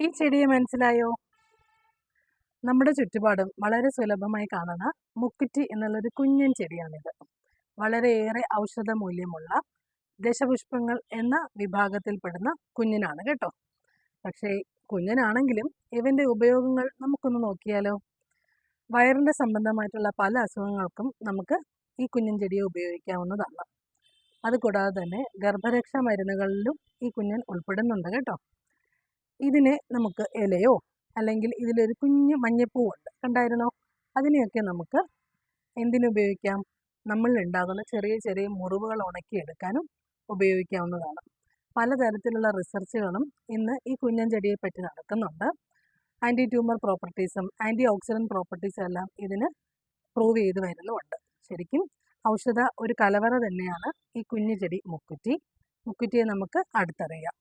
ഈ ചെടിയെ മനസ്സിലായോ? നമ്മുടെ ചുറ്റുപാടും വളരെ സുലഭമായി കാണുന്ന മുക്കുറ്റി എന്നുള്ളൊരു കുഞ്ഞൻ ചെടിയാണിത്. വളരെയേറെ ഔഷധ മൂല്യമുള്ള ദശപുഷ്പങ്ങൾ എന്ന വിഭാഗത്തിൽപ്പെടുന്ന കുഞ്ഞിനാണ് കേട്ടോ. പക്ഷേ കുഞ്ഞനാണെങ്കിലും ഇവന്റെ ഉപയോഗങ്ങൾ നമുക്കൊന്ന് നോക്കിയാലോ? വയറിന്റെ സംബന്ധമായിട്ടുള്ള പല അസുഖങ്ങൾക്കും നമുക്ക് ഈ കുഞ്ഞൻ ചെടിയെ ഉപയോഗിക്കാവുന്നതാണ്. അതുകൂടാതെ തന്നെ ഗർഭരക്ഷാ മരുന്നുകളിലും ഈ കുഞ്ഞൻ ഉൾപ്പെടുന്നുണ്ട് കേട്ടോ. ഇതിനെ നമുക്ക് ഇലയോ അല്ലെങ്കിൽ ഇതിലൊരു കുഞ്ഞ് മഞ്ഞപ്പൂവുണ്ട് കണ്ടായിരുന്നോ? അതിനെയൊക്കെ നമുക്ക് എന്തിനുപയോഗിക്കാം നമ്മളിലുണ്ടാകുന്ന ചെറിയ ചെറിയ മുറിവുകൾ ഉണക്കിയെടുക്കാനും ഉപയോഗിക്കാവുന്നതാണ്. പലതരത്തിലുള്ള റിസർച്ചുകളും ഇന്ന് ഈ കുഞ്ഞൻ ചെടിയെ പറ്റി നടക്കുന്നുണ്ട്. ആന്റി ട്യൂമർ പ്രോപ്പർട്ടീസും ആന്റി ഓക്സിഡന്റ് പ്രോപ്പർട്ടീസും എല്ലാം ഇതിന് പ്രൂവ് ചെയ്ത് വരുന്നുമുണ്ട്. ശരിക്കും ഔഷധ ഒരു കലവറ തന്നെയാണ് ഈ കുഞ്ഞു ചെടി മുക്കുറ്റി. മുക്കുറ്റിയെ നമുക്ക് അടുത്തറിയാം.